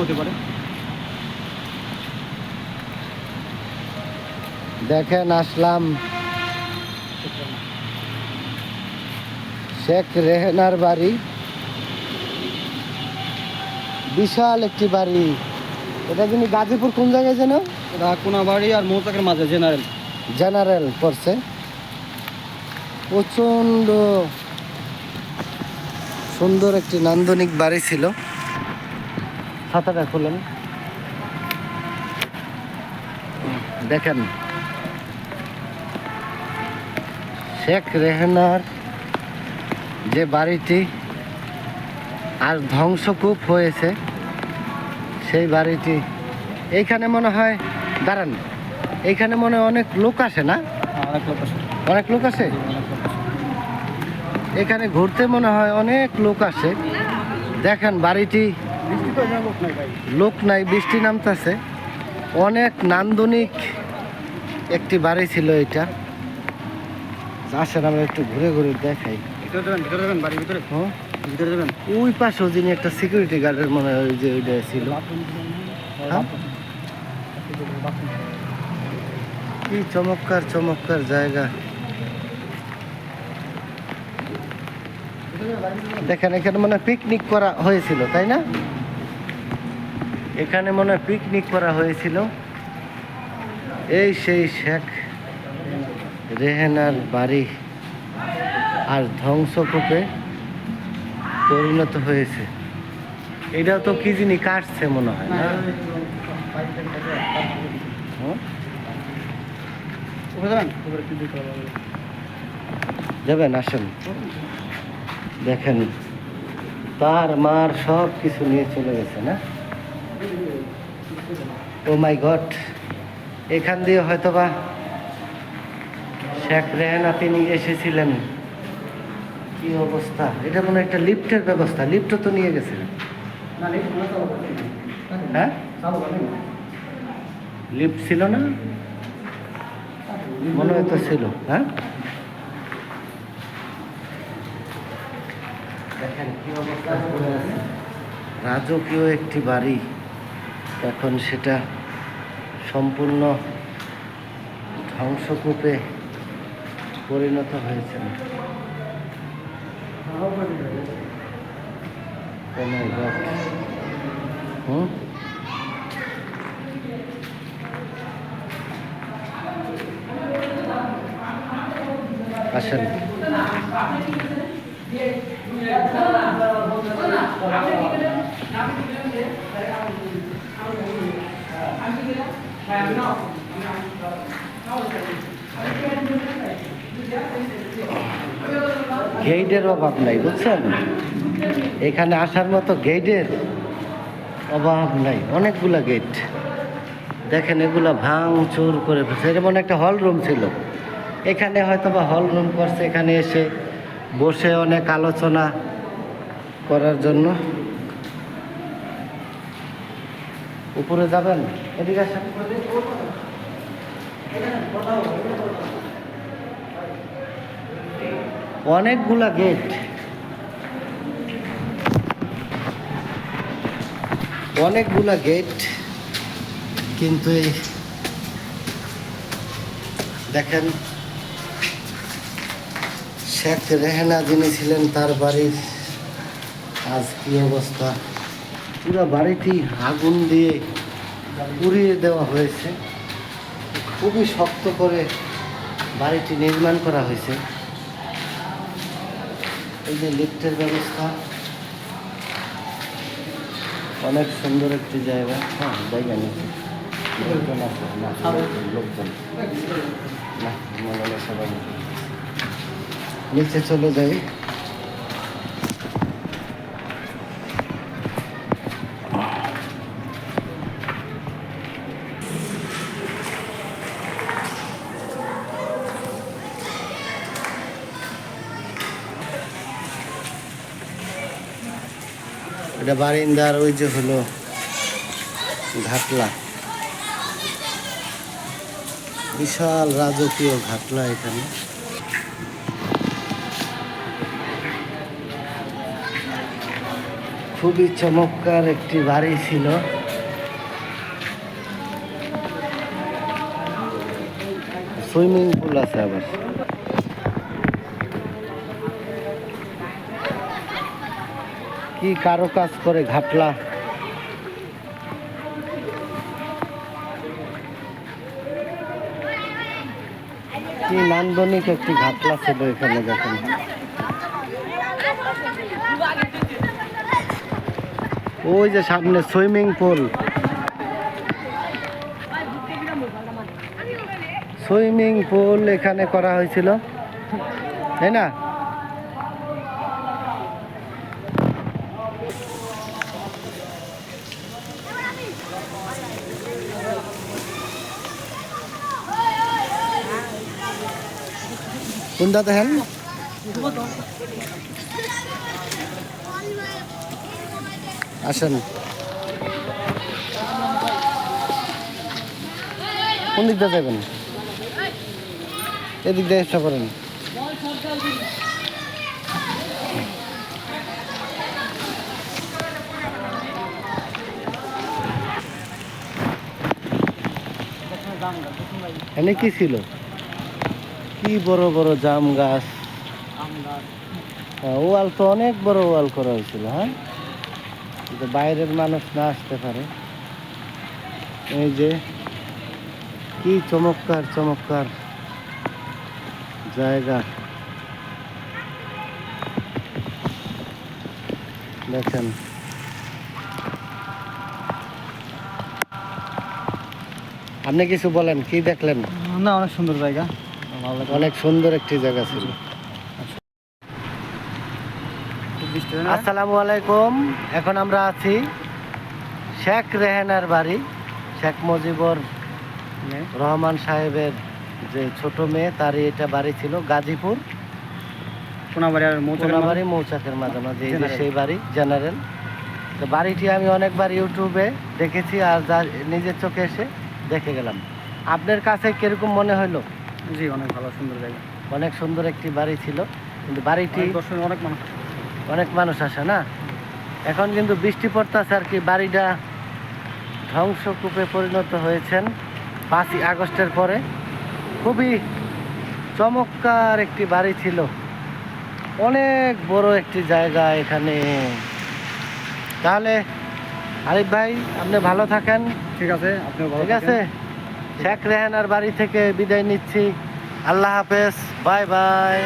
হতে পারে। দেখেন আসলাম। শেখ রেহেনার বাড়ি। বিশাল একটি বাড়ি। এটা যিনি গাজীপুর কোন জায়গায় যেন? এটা কোনাবাড়ি আর মৌচাকের মাঝে জেনারেল। জেনারেল পড়ছে। প্রচণ্ড সুন্দর একটি নান্দনিক বাড়ি ছিল। ছাতাটা খুলেন। দেখেন। শেখ রেহানার যে বাড়িটি আর ধ্বংসকূপ হয়েছে সেই বাড়িটি এইখানে মনে হয় দাঁড়ান এইখানে মনে হয় অনেক লোক আসে না? অনেক লোক আছে অনেক লোক আসে? অনেক লোক আছে। এখানে ঘুরতে মনে হয় অনেক লোক আসে। দেখেন বাড়িটি লোক নাই বৃষ্টি নামতেছে। অনেক নান্দনিক একটি বাড়ি ছিল এটা। আসেন আমরা একটু ঘুরে ঘুরে দেখাই। হ্যাঁ? ওই পাশেও যিনি একটা সিকিউরিটি গার্ডের মনে হয় যে ওইটা ছিল। হ্যাঁ? কি চমৎকার চমৎকার জায়গা। দেখেন এখানে মানে পিকনিক করা হয়েছিল তাই না? এখানে মনে হয় পিকনিক করা হয়েছিল। এই সেই শেখ রেহেনার বাড়ি আর ধ্বংসকূপে পরিণত হয়েছে। এটা তো কি জিনি কাটছে মনে হয় না? যাবেন আসেন। দেখেন তার মার সব কিছু নিয়ে চলে গেছে না? ও মাই গড এখান দিয়ে হয়তোবা শেখ রেহানা তিনি এসেছিলেন। কি অবস্থা? এটা মনে একটা লিফটের ব্যবস্থা। লিফটও তো নিয়ে গেছিলেন। হ্যাঁ? লিফট ছিল না? মনে হয় তো ছিল। হ্যাঁ? দেখেন কি অবস্থা। রাজকীয় একটি বাড়ি। এখন সেটা সম্পূর্ণ ধ্বংসকূপে পরিণত হয়েছে। my God. হুম? আসেন। গেইডের অভাব নাই, বুঝছেন? এখানে আসার মতো গেইডের অভাব নাই। অনেকগুলা গেট দেখেন, এগুলা ভাঙ চুর করে ফেলছে। যেমন একটা হল রুম ছিল। এখানে হয়তো বা হল রুম করছে, এখানে এসে বসে অনেক আলোচনা করার জন্য। উপরে যাবেন? এদিকে আসেন। অনেকগুলা গেট অনেকগুলা গেট কিন্তু এই দেখেন, শেখ রেহেনা যিনি ছিলেন, তার বাড়ির আজ কি অবস্থা? পুরো বাড়িটি আগুন দিয়ে পুড়িয়ে দেওয়া হয়েছে। খুবই শক্ত করে বাড়িটি নির্মাণ করা হয়েছে। এই যে লিফটের ব্যবস্থা। অনেক সুন্দর একটি জায়গা। হ্যাঁ জায়গা নিচে। লোকজন না সবাই নিচে চলে যাই। এটা বারিন্দার ওই যে হলো ঘাটলা। বিশাল রাজকীয় ঘাটলা এখানে। খুবই চমৎকার একটি বাড়ি ছিল। সুইমিং পুল আছে আবার। কি কারও কাজ করে ঘাটলা কি নান্দনিক একটি ঘাটলা ছিল এখানে দেখেন। ওই যে সামনে সুইমিং পুল। সুইমিং পুল এখানে করা হয়েছিল। তাই না? কোনটা দেখেন? আসেন। কোন দিক দিয়ে যাবেন? এদিক দিয়ে চেষ্টা করেন এখানে কি ছিল? কি বড় বড় জাম গাছ। হ্যাঁ, ওয়াল তো অনেক বড় ওয়াল করা হয়েছিল হ্যাঁ? কিন্তু বাইরের মানুষ না আসতে পারে। এই যে কি চমৎকার চমৎকার জায়গা। দেখেন আপনি কিছু বলেন কি দেখলেন? না অনেক সুন্দর জায়গা। অনেক সুন্দর একটি জায়গা ছিল। আসসালামু আলাইকুম। এখন আমরা আছি শেখ রেহেনার বাড়ি শেখ মুজিবুর রহমান সাহেবের যে ছোট মেয়ে তারই এটা বাড়ি ছিল গাজীপুর। সোনাবাড়ি মৌচাকের মাঝামাঝি এই যে সেই বাড়ি জেনারেল তো বাড়িটি আমি অনেকবার ইউটিউবে দেখেছি আর নিজের চোখে এসে দেখে গেলাম। আপনার কাছে কীরকম মনে হলো জি অনেক ভালো সুন্দর জায়গা। অনেক সুন্দর একটি বাড়ি ছিল কিন্তু বাড়িটি অনেক অনেক মানুষ অনেক মানুষ আসে না? এখন কিন্তু বৃষ্টি পড়তেছে আর কি বাড়িটা ধ্বংসকূপে পরিণত হয়েছেন পাঁচই আগস্টের পরে। খুবই চমৎকার একটি বাড়ি ছিল। অনেক বড় একটি জায়গা এখানে। তাহলে আরিফ ভাই আপনি ভালো থাকেন। ঠিক আছে আপনি ভালো ঠিক আছে? শেখ রেহানার বাড়ি থেকে বিদায় নিচ্ছি। আল্লাহ হাফেজ বাই বাই।